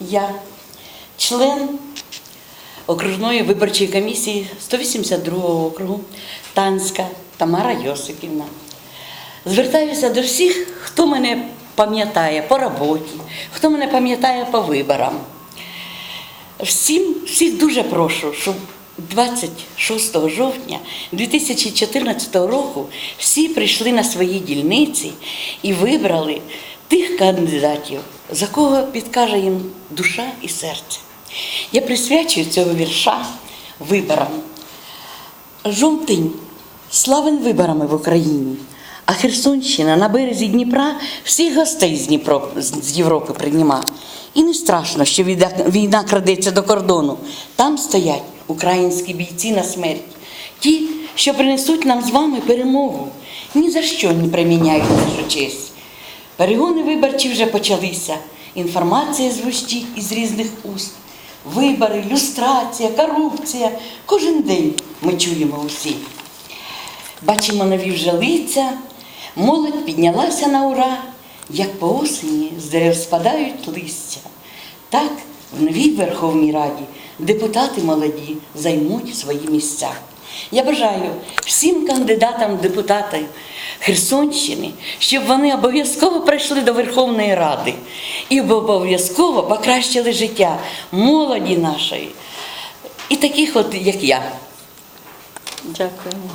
Я член окружної виборчої комісії 182 округу Танська Тамара Йосипівна. Звертаюся до всіх, хто мене пам'ятає по роботі, хто мене пам'ятає по виборам. Всім, всіх дуже прошу, щоб 26 жовтня 2014 року всі прийшли на свої дільниці і вибрали тих кандидатів, за кого підкаже їм душа і серце. Я присвячую цього вірша виборам. Жовтень славен виборами в Україні, а Херсонщина на березі Дніпра всіх гостей з, Дніпро, з Європи прийніма. І не страшно, що війна крадеться до кордону. Там стоять українські бійці на смерть. Ті, що принесуть нам з вами перемогу, ні за що не приміняють нашу честь. Перегони виборчі вже почалися. Інформація звучить із різних уст. Вибори, люстрація, корупція. Кожен день ми чуємо усі. Бачимо нові вже лиця, молодь піднялася на ура, як по осені з дерев спадають листя. Так в новій Верховній Раді депутати молоді займуть свої місця. Я бажаю всім кандидатам депутати Херсонщини, щоб вони обов'язково прийшли до Верховної Ради і обов'язково покращили життя молоді нашої і таких, от як я. Дякуємо.